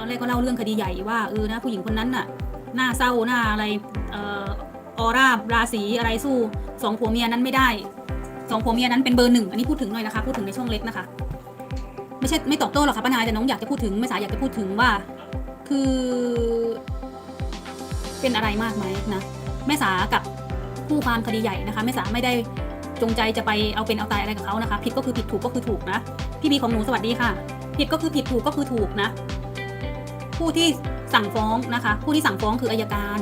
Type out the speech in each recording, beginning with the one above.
ตอนแรกก็เล่าเรื่องคดีใหญ่ว่าเออนะผู้หญิงคนนั้นน่ะหน้าเศร้าหน้าอะไรเอ่อออร่าราศีอะไรสู้สองผัวเมียนั้นไม่ได้สองผัวเมียนั้นเป็นเบอร์หนึ่งอันนี้พูดถึงหน่อยนะคะพูดถึงในช่องเล็กนะคะไม่ใช่ไม่ตอบโต้หรอกค่ะป้านายแต่น้องอยากจะพูดถึงไม่สายอยากจะพูดถึงว่า คือ เป็นอะไรมากไหมนะแม่สากับผู้ความคดีใหญ่นะคะแม่สาไม่ได้จงใจจะไปเอาเป็นเอาตายอะไรกับเขานะคะ ผิดก็คือผิดถูกก็คือถูกนะพี่บีของหนูสวัสดีค่ะ ผิดก็คือผิดถูกก็คือถูกนะ ผู้ที่สั่งฟ้องนะคะ ผู้ที่สั่งฟ้องคืออายการ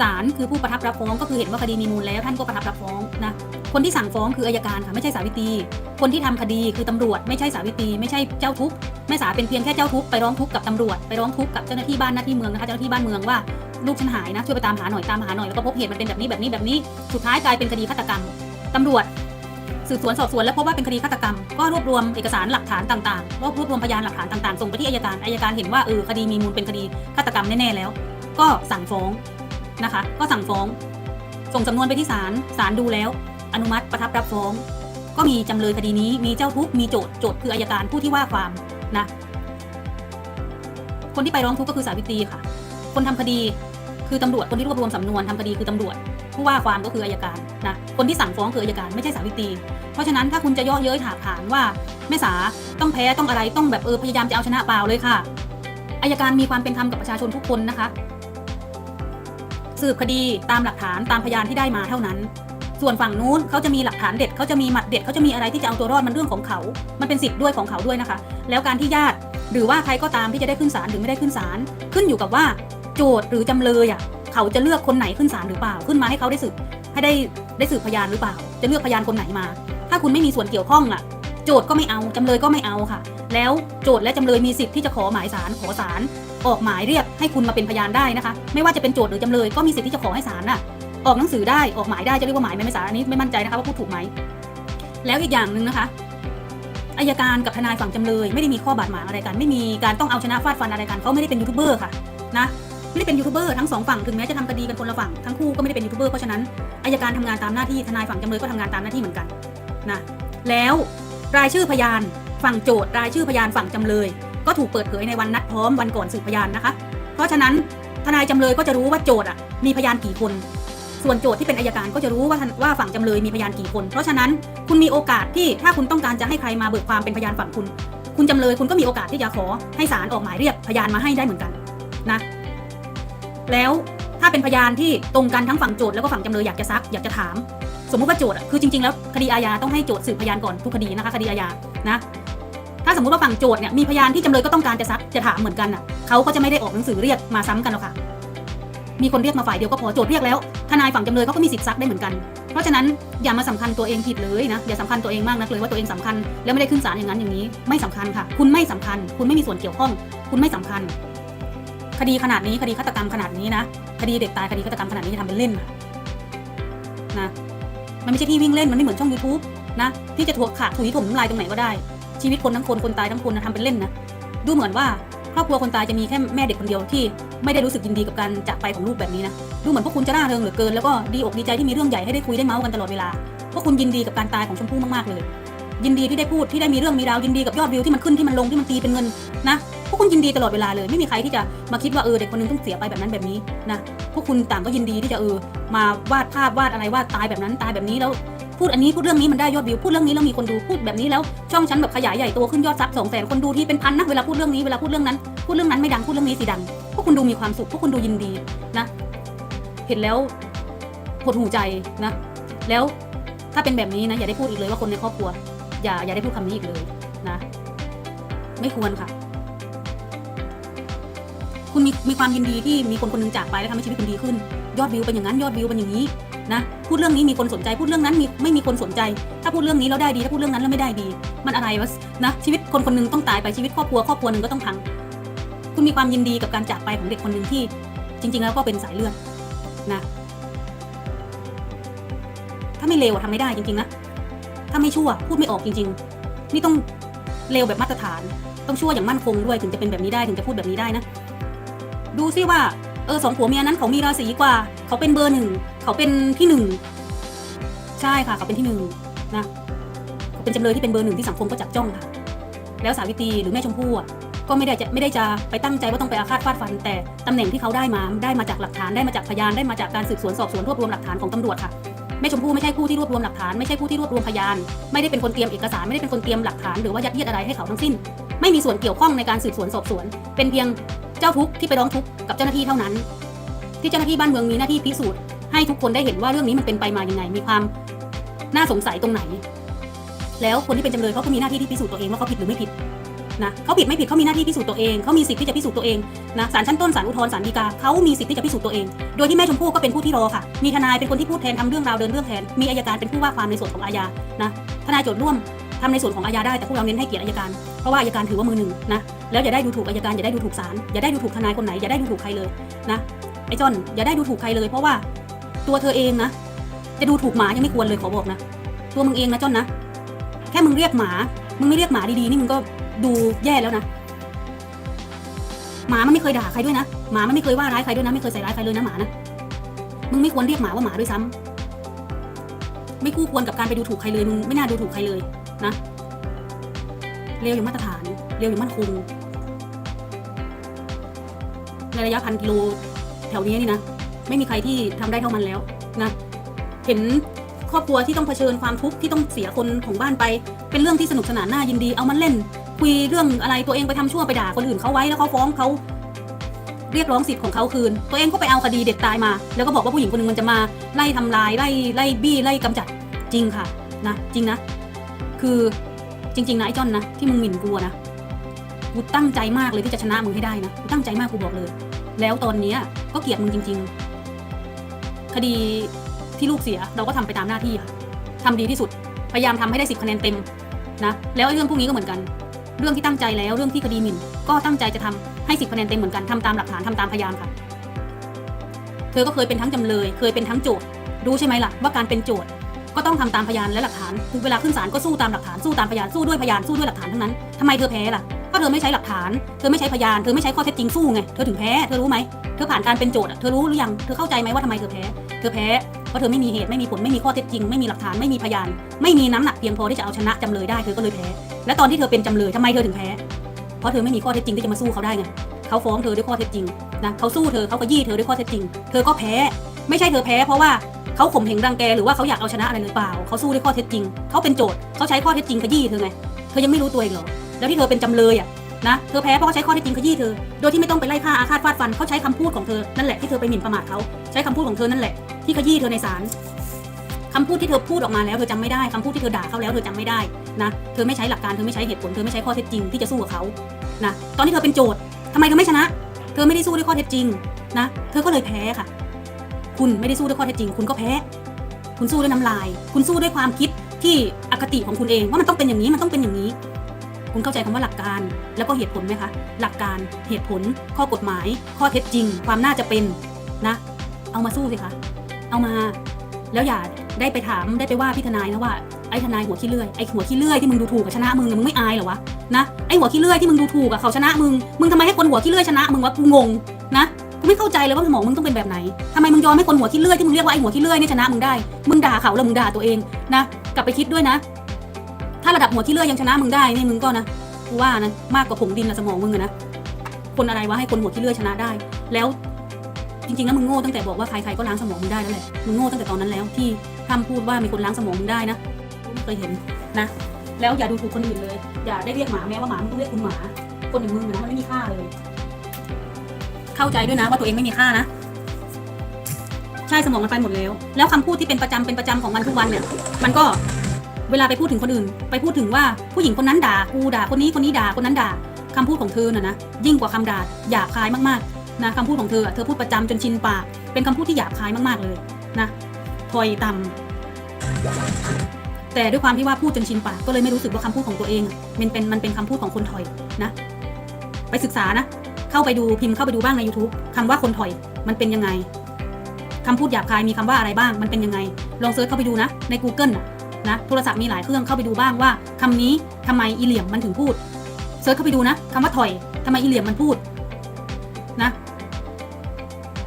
ศาลคือผู้ประทับรับฟ้องก็คือเห็นว่าคดีมีมูลแล้วท่านก็ประทับรับฟ้องนะคนที่สั่งฟ้องคืออายการค่ะไม่ใช่สาวิตรีคนที่ทำคดีคือตำรวจ ไม่ใช่สาวิตรีไม่ใช่เจ้าทุกข์แม่สาเป็นเพียงแค่เจ้าทุกข์ไปร้องทุกข์กับตำรวจไปร้องทุกข์กับเจ้าหน้าที่บ้านหน้าที่เมืองนะคะเจ้าหน้าที่บ้านเมืองว่าลูกฉันหายนะช่วยไปตามหาหน่อยตามหาหน่อยแล้วก็พบเหตุมันเป็นแบบนี้แบบนี้แบบนี้ สุดท้ายกลายเป็นคดีฆาตกรรมตำรวจ สืบสวนสอบสวนแล้วพบว่าเป็นคดีฆาตกรรม ก็รวบรวมเอกสารหลักฐานต่างๆรวบรวบรวมพยานหลักฐานต่างๆ ส่งไปที่อายการ อายการเห็นว่าเออคดีมีมูลเป็นคดีฆาตกรรมแน่ๆแล้ว ก็สั่งฟ้องนะคะ ก็สั่งฟ้อง ส่งสำนวนไปที่ศาล ศาลดูแล้ว อนุมัติประทับรับฟ้อง ก็มีจำเลยคดีนี้ มีเจ้าทุกมีโจทย์ โจทย์คืออายการผู้ที่ว่าความนะ คนที่ไปร้องทุกข์ก็คือสาวิตรีค่ะ คนทำคดีคือตำรวจ คนที่รวบรวมสำนวนทำคดีคือตำรวจ ผู้ว่าความก็คืออายการนะคนที่สั่งฟ้องคืออายการไม่ใช่สาวิตรีเพราะฉะนั้นถ้าคุณจะย่อเย้ยถากถางว่าแม่สาต้องแพ้ต้องอะไรต้องแบบเออพยายามจะเอาชนะเปล่าเลยค่ะอายการมีความเป็นธรรมกับประชาชนทุกคนนะคะ สืบคดีตามหลักฐานตามพยานที่ได้มาเท่านั้น ส่วนฝั่งนู้นเขาจะมีหลักฐานเด็ดเขาจะมีหมัดเด็ดเขาจะมีอะไรที่จะเอาตัวรอดมันเรื่องของเขา มันเป็นสิทธิ์ด้วยของเขาด้วยนะคะ แล้วการที่ญาติหรือว่าใครก็ตามที่จะได้ขึ้นศาลหรือไม่ได้ขึ้นศาลขึ้นอยู่กับว่า โจทย์หรือจำเลยอะ เขาจะเลือกคนไหนขึ้นศาลหรือเปล่า ขึ้นมาให้เขาได้สืบให้ได้ได้สืบพยานหรือเปล่า จะเลือกพยานคนไหนมา ถ้าคุณไม่มีส่วนเกี่ยวข้องอะ โจทย์ก็ไม่เอาจำเลยก็ไม่เอาค่ะ แล้วโจทย์และจำเลยมีสิทธิ์ที่จะขอหมายศาลขอศาลออกหมายเรียกให้คุณมาเป็นพยานได้นะคะ ไม่ว่าจะเป็นโจทย์หรือจำเลยก็มีสิทธิ์ที่จะขอให้ศาลน่ะ ออกหนังสือได้ออกหมายได้จะเรียกว่าหมายไหมไม่ศาลอันนี้ไม่มั่นใจนะคะว่าพูดถูกไหมแล้วอีกอย่างหนึ่งนะคะอายการกับทนายฝั่งจำเลยไม่ได้มีข้อบาดหมางอะไรกัน ไม่มีการต้องเอาชนะฟาดฟันอะไรกันเขาไม่ได้เป็นยูทูบเบอร์ค่ะนะ ไม่ได้เป็นยูทูบเบอร์ทั้งสองฝั่งถึงแม้จะทำคดีกันคนละฝั่งทั้งคู่ก็ไม่ได้เป็นยูทูบเบอร์เพราะฉะนั้นอายการทำงานตามหน้าที่ทนายฝั่งจำเลยก็ทำงานตามหน้าที่เหมือนกันนะแล้วรายชื่อพยานฝั่งโจทย์รายชื่อพยานฝั่งจำเลย ก็ถูกเปิดเผยในวันนัดพร้อมวันก่อนสืบพยานนะคะ เพราะฉะนั้นทนายจำเลยก็จะรู้ว่าโจทย์อะมีพยานกี่คน ส่วนโจทย์ที่เป็นอายการก็จะรู้ว่าว่าฝั่งจำเลยมีพยานกี่คน เพราะฉะนั้นคุณมีโอกาสที่ถ้าคุณต้องการจะให้ใครมาเบิกความเป็นพยานฝั่งคุณ คุณจำเลยคุณก็มีโอกาสที่จะขอให้ศาลออกหมายเรียกพยานมาให้ได้เหมือนกันนะ แล้วถ้าเป็นพยานที่ตรงกันทั้งฝั่งโจทย์แล้วก็ฝั่งจำเลยอยากจะซักอยากจะถาม สมมุติว่าโจทย์อะคือจริงๆแล้วคดีอาญาต้องให้โจทย์สืบพยานก่อนทุกคดีนะคะคดีอาญานะถ้าสมมติว่าฝั่งโจทย์เนี่ยมีพยานที่จำเลยก็ต้องการจะซักจะถามเหมือนกันอะเขาก็จะไม่ได้ออกหนังสือเรียกมาซ้ำกันหรอกค่ะ มีคนเรียกมาฝ่ายเดียวก็พอโจทย์เรียกแล้วทนายฝั่งจำเลยเขาก็มีสิทธิ์ซักได้เหมือนกัน เพราะฉะนั้นอย่ามาสำคัญตัวเองผิดเลยนะอย่าสำคัญตัวเองมากนักเลยว่าตัวเองสำคัญแล้วไม่ได้ขึ้นศาลอย่างนั้นอย่างนี้ ไม่สำคัญค่ะ คุณไม่สำคัญ คุณไม่มีส่วนเกี่ยวข้อง คุณไม่สำคัญ คดีขนาดนี้คดีฆาตกรรมขนาดนี้นะคดีเด็กตายคดีฆาตกรรมขนาดนี้จะทำเป็นเล่นนะมันไม่ใช่ที่วิ่งเล่นมันไม่เหมือนช่อง YouTube นะที่จะถวกขาถุยถมน้ำลายตรงไหนก็ได้ ชีวิตคนทั้งคนคนตายทั้งคนนะทำเป็นเล่นนะดูเหมือนว่าครอบครัวคนตายจะมีแค่แม่เด็กคนเดียวที่ไม่ได้รู้สึกยินดีกับการจากไปของลูกแบบนี้นะดูเหมือนพวกคุณจะร่าเริงเหลือเกินแล้วก็ดีอกดีใจที่มีเรื่องใหญ่ให้ได้คุยได้เมาส์กันตลอดเวลาพวกคุณยินดีกับการตายของชมพู่มากๆเลย ยินดีที่ได้พูดที่ได้มีเรื่องมีราวยินดีกับยอดวิวที่มันขึ้นที่มันลงที่มันตีเป็นเงินนะ พวกคุณยินดีตลอดเวลาเลย ไม่มีใครที่จะมาคิดว่าเออเด็กคนนึงต้องเสียไปแบบนั้นแบบนี้นะพวกคุณต่างก็ยินดีที่จะเออมาวาดภาพวาดอะไรวาดตายแบบนั้นตายแบบนี้แล้วพูดอันนี้พูดเรื่องนี้มันได้ยอดวิวพูดเรื่องนี้แล้วมีคนดูพูดแบบนี้แล้วช่องฉันแบบขยายใหญ่โตขึ้นยอดซับสองแสนคนดูที่เป็นพันนะเวลาพูดเรื่องนี้เวลาพูดเรื่องนั้นพูดเรื่องนั้นไม่ดังพูดเรื่องนี้สิดังพวกคุณดูมีความสุขพวกคุณดูยินดีนะ เห็นแล้วหดหูใจนะ แล้วถ้าเป็นแบบนี้นะอย่าได้พูดอีกเลยว่าคนในครอบครัว อย่าอย่าได้พูดคำนี้อีกเลยนะ ไม่ควรค่ะ คุณมีมีความยินดีที่มีคนคนหนึงจากไปแล้วทำให้ชีวิตคุณดีขึ้น ยอดวิวเป็นอย่างนั้นยอดวิวเป็นอย่างนี้นะพูดเรื่องนี้มีคนสนใจพูดเรื่องนั้นมีไม่มีคนสนใจ ถ้าพูดเรื่องนี้แล้วได้ดีถ้าพูดเรื่องนั้นแล้วไม่ได้ดี มันอะไรวะนะชีวิตคนคนหนึงต้องตายไปชีวิตครอบครัวครอบครัวหนึ่งก็ต้องพังคุณมีความยินดีกับการจากไปของเด็กคนหนึ่งที่ จริง ๆ แล้วก็เป็นสายเลือดนะถ้าไม่เลวอะทำไม่ได้จริงๆนะถ้าไม่ชั่วพูดไม่ออกจริง ๆ นี่ต้องเลวแบบมาตรฐาน ต้องชั่วอย่างมั่นคงด้วยถึงจะเป็นแบบนี้ได้ถึงจะพูดแบบนี้ได้นะ ดูซิว่าเออสองผัวเมียนั้นเขามีราศีกว่า เขาเป็นเบอร์หนึ่งเขาเป็นที่หนึ่งใช่ค่ะเขาเป็นที่หนึ่งนะเขาเป็นจำเลยที่เป็นเบอร์หนึ่งที่สังคมก็จับจ้องค่ะ แล้วสาวิตรีหรือแม่ชมพู่ก็ไม่ได้จะไม่ได้จะไปตั้งใจว่าต้องไปอาฆาตฟาดฟัน แต่ตำแหน่งที่เขาได้มาได้มาจากหลักฐานได้มาจากพยานได้มาจากการสืบสวนสอบสวนรวบรวมหลักฐานของตำรวจค่ะแม่ชมพู่ไม่ใช่ผู้ที่รวบรวมหลักฐานไม่ใช่ผู้ที่รวบรวมพยาน ไม่ได้เป็นคนเตรียมเอกสารไม่ได้เป็นคนเตรียมหลักฐานหรือว่ายัดเยียดอะไรให้เขาทั้งสิ้น ไม่มีส่วนเกี่ยวข้องในการสืบสวนสอบสวน เป็นเพียง เจ้าทุกข์ที่ไปร้องทุกข์กับเจ้าหน้าที่เท่านั้น ที่เจ้าหน้าที่บ้านเมืองมีหน้าที่พิสูจน์ให้ทุกคนได้เห็นว่าเรื่องนี้มันเป็นไปมายังไง มีความน่าสงสัยตรงไหน แล้วคนที่เป็นจำเลยเขาก็มีหน้าที่ที่พิสูจน์ตัวเองว่าเขาผิดหรือไม่ผิดนะเขาผิดไม่ผิดเขามีหน้าที่พิสูจน์ตัวเองเขามีสิทธิ์ที่จะพิสูจน์ตัวเองนะศาลชั้นต้นศาลอุทธรณ์ศาลฎีกาเขามีสิทธิ์ที่จะพิสูจน์ตัวเอง โดยที่แม่ชมพู่ก็เป็นผู้ที่รอค่ะ มีทนายเป็นคนที่พูดแทนทำเรื่องราวเดินเรื่องแทน มีอายการเป็นผู้ว่าความในส่วนของอาญานะทนายโจทย์ร่วม ทำในส่วนของอาญาได้แต่พวกเราเน้นให้เกียรติอายการ เพราะว่าอายการถือว่ามือหนึ่งนะแล้วอย่าได้ดูถูกอายการอย่าได้ดูถูกศาลอย่าได้ดูถูกทนายคนไหนอย่าได้ดูถูกใครเลยนะไอ้จอนอย่าได้ดูถูกใครเลย เพราะว่าตัวเธอเองนะ จะดูถูกหมายังไม่ควรเลยขอบอกนะ ตัวมึงเองนะจอนนะ แค่มึงเรียกหมา มึงไม่เรียกหมาดีๆนี่มึงก็ดูแย่แล้วนะหมามันไม่เคยด่าใครด้วยนะหมามันไม่เคยว่าร้ายใครด้วยนะไม่เคยใส่ร้ายใครเลยนะหมานะมึงไม่ควรเรียกหมาว่าหมาด้วยซ้ำไม่คู่ควรกับการไปดูถูกใครเลยมึงไม่น่าดูถูกใครเลย นะเร็วอย่างมาตรฐาน เร็วอย่างมั่นคงในระยะพันกิโลแถวนี้นี่นะไม่มีใครที่ทำได้เท่ามันแล้วนะเห็นครอบครัวที่ต้องเผชิญความทุกข์ที่ต้องเสียคนของบ้านไป เป็นเรื่องที่สนุกสนานน่ายินดีเอามันเล่น คุยเรื่องอะไรตัวเองไปทำชั่วไปด่าคนอื่นเขาไว้แล้วเขาฟ้องเขาเรียกร้องสิทธิ์ของเขาคืน ตัวเองก็ไปเอาคดีเด็กตายมา แล้วก็บอกว่าผู้หญิงคนหนึ่งมันจะมาไล่ทำลายไล่ไล่บี้ไล่กำจัดจริงค่ะนะจริงนะ คือจริงๆนะไอ้จ้อนนะที่มึงหมิ่นกูนะกูตั้งใจมากเลยที่จะชนะมึงให้ได้นะกูตั้งใจมากกูบอกเลย แล้วตอนเนี้ยก็เกลียดมึงจริง ๆ คดีที่ลูกเสียเราก็ทำไปตามหน้าที่ค่ะทำดีที่สุด พยายามทำให้ได้สิบคะแนนเต็มนะแล้วไอ้เรื่องพวกนี้ก็เหมือนกัน เรื่องที่ตั้งใจแล้วเรื่องที่คดีหมิ่น ก็ตั้งใจจะทำให้สิบคะแนนเต็มเหมือนกันทำตามหลักฐานทำตามพยานค่ะ เธอก็เคยเป็นทั้งจำเลย เคยเป็นทั้งโจทย์รู้ใช่ไหมล่ะว่าการเป็นโจทย์ ก็ต้องทำตามพยานและหลักฐานคือเวลาขึ้นศาลก็สู้ตามหลักฐานสู้ตามพยานสู้ด้วยพยานสู้ด้วยหลักฐานทั้งนั้นทำไมเธอแพ้ล่ะก็เธอไม่ใช้หลักฐานเธอไม่ใช้พยานเธอไม่ใช้ข้อเท็จจริงสู้ไงเธอถึงแพ้เธอรู้ไหมเธอผ่านการเป็นโจทย์เธอรู้หรือยังเธอเข้าใจไหมว่าทำไมเธอแพ้เธอแพ้เพราะเธอไม่มีเหตุไม่มีผลไม่มีข้อเท็จจริงไม่มีหลักฐานไม่มีพยาน ไม่มีน้ำหนักเพียงพอที่จะเอาชนะจำเลยได้เธอก็เลยแพ้ และตอนที่เธอเป็นจำเลยทำไมเธอถึงแพ้เพราะเธอไม่มีข้อเท็จจริงที่จะมาสู้เขาได้ไงเขาฟ้องเธอด้วยข้อเท็จจริงนะเขาสู้เธอเขาก็ยี่เธอด้วยข้อเท็จจริง เธอก็แพ้ ไม่ใช่เธอแพ้เพราะว่า เขาข่มเหงรังแกหรือว่าเขาอยากเอาชนะอะไรหรือเปล่า เขาสู้ด้วยข้อเท็จจริง เขาเป็นโจทย์เขาใช้ข้อเท็จจริงขยี้เธอไง เธอยังไม่รู้ตัวเองเหรอ แล้วที่เธอเป็นจำเลยอะนะ เธอแพ้เพราะเขาใช้ข้อเท็จจริงขยี้เธอ โดยที่ไม่ต้องไปไล่ฆ่าอาฆาตฟาดฟัน เขาใช้คำพูดของเธอ นั่นแหละที่เธอไปหมิ่นประมาทเขา ใช้คำพูดของเธอนั่นแหละที่ขยี้เธอในศาลคำพูดที่เธอพูดออกมาแล้วเธอจำไม่ได้คำพูดที่เธอด่าเขาแล้วเธอจำไม่ได้นะ เธอไม่ใช้หลักการเธอไม่ใช้เหตุผลเธอไม่ใช้ข้อเท็จจริงที่จะสู้กับเขานะ ตอนที่เธอเป็นโจทย์ทำไมเธอไม่ชนะ เธอไม่ได้สู้ด้วยข้อเท็จจริงนะ เธอก็เลยแพ้ค่ะ คุณไม่ได้สู้ด้วยข้อเท็จจริง คุณก็แพ้ คุณสู้ด้วยน้ำลาย คุณสู้ด้วยความคิดที่อคติของคุณเองว่ามันต้องเป็นอย่างนี้มันต้องเป็นอย่างนี้ คุณเข้าใจคำว่าหลักการแล้วก็เหตุผลไหมคะ หลักการเหตุผล ข้อกฎหมาย ข้อเท็จจริง ความน่าจะเป็นนะ เอามาสู้สิคะเอามา แล้วอย่าได้ไปถามได้ไปว่าพี่ทนายนะว่าไอ้ทนายหัวขี้เลื่อยไอ้หัวขี้เลื่อยที่มึงดูถูกกับชนะมึงมึงไม่อายเหรอวะนะไอ้หัวขี้เลื่อยที่มึงดูถูกกับเขาชนะมึงมึงทำไมให้คนหัวขี้เลื่อยชนะมึงวะกูงงนะ ไม่เข้าใจเลยว่าสมองมึงต้องเป็นแบบไหนทำไมมึงยอมให้คนหัวขี้เลื่อยที่มึงเรียกว่าไอ้หัวขี้เลื่อยเนี่ยชนะมึงได้ มึงด่าเขาแล้วมึงด่าตัวเองนะ กลับไปคิดด้วยนะ ถ้าระดับหัวขี้เลื่อยยังชนะมึงได้นี่มึงก็นะกูว่านะมากกว่าผงดินละสมองมึงอะนะ คนอะไรวะให้คนหัวขี้เลื่อยชนะได้ แล้ว จริงๆแล้วมึงโง่ตั้งแต่บอกว่าใครๆก็ล้างสมองมึงได้แล้วแหละ มึงโง่ตั้งแต่ตอนนั้นแล้วที่ทำพูดว่ามีคนล้างสมองมึงได้นะไม่เคยเห็นนะ แล้วอย่าดูถูกคนอื่นเลย อย่าได้เรียกหมาแม้ว่าหมามึงต้องเรียกคุณหมา คนอย่างมึงนะมันไม่มีค่าเลย เข้าใจด้วยนะว่าตัวเองไม่มีค่านะ ใช่สมองมันไปหมดแล้ว แล้วคำพูดที่เป็นประจำเป็นประจำของมันทุกวันเนี่ย มันก็เวลาไปพูดถึงคนอื่น ไปพูดถึงว่าผู้หญิงคนนั้นด่ากูด่าคนนี้คนนี้ด่าคนนั้นด่าคำพูดของเธอน่ะนะยิ่งกว่าคำด่าหยาบคายมากๆนะคำพูดของเธอเธอพูดประจำจนชินปาก เป็นคำพูดที่หยาบคายมากๆเลยนะถอยต่ำแต่ด้วยความที่ว่าพูดจนชินปากก็เลยไม่รู้สึกว่าคำพูดของตัวเอง มันเป็นมันเป็นคำพูดของคนถอยนะ ไปศึกษานะ เข้าไปดูพิมพ์เข้าไปดูบ้างใน YouTube คำว่าคนถอยมันเป็นยังไงคำพูดหยาบคายมีคำว่าอะไรบ้าง มันเป็นยังไง ลองเซิร์ชเข้าไปดูนะใน Google นะนะโทรศัพท์มีหลายเครื่องเข้าไปดูบ้างว่าคำนี้ทำไมอีเหลี่ยมมันถึงพูดเซิร์ชเข้าไปดูนะคำว่าถอยทำไมอีเหลี่ยมมันพูดนะ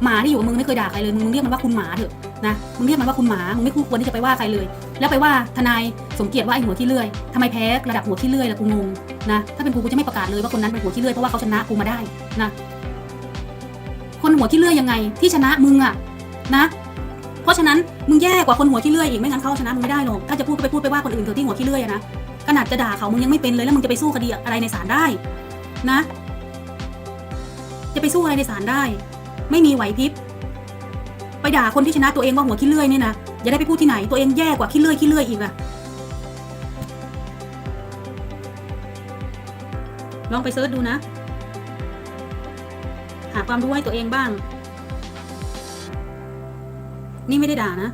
หมาที่อยู่กับมึงไม่เคยด่าใครเลยมึงเรียกมันว่าคุณหมาเถอะนะมึงเรียกมันว่าคุณหมา มึงไม่คู่ควรที่จะไปว่าใครเลย แล้วไปว่าทนายสมเกียรติว่าไอหัวที่เลื่อยทำไมแพ้ระดับหัวที่เลื่อยล่ะกูงง นะ ถ้าเป็นกูกูจะไม่ประกาศเลยว่าคนนั้นเป็นหัวขี้เลื่อยเพราะว่าเขาชนะกูมาได้นะ คนหัวขี้เลื่อยยังไง ที่ชนะมึงอะนะ เพราะฉะนั้นมึงแย่กว่าคนหัวขี้เลื่อยอีกไม่งั้นเขาชนะมึงไม่ได้หรอกถ้าจะพูดก็ไปพูดไปว่าคนอื่นเถอะที่หัวขี้เลื่อยนะขนาดจะด่าเขามึงยังไม่เป็นเลยแล้วมึงจะไปสู้คดีอะไรในศาลได้นะ จะไปสู้อะไรในศาลได้ ไม่มีไหวพริบไปด่าคนที่ชนะตัวเองว่าหัวขี้เลื่อยเนี่ยนะอย่าได้ไปพูดที่ไหนตัวเองแย่กว่าขี้เลื่อยขี้เลื่อยอีกอะ ลองไปเซิร์ชดูนะ หาความรู้ให้ตัวเองบ้าง นี่ไม่ได้ด่านะ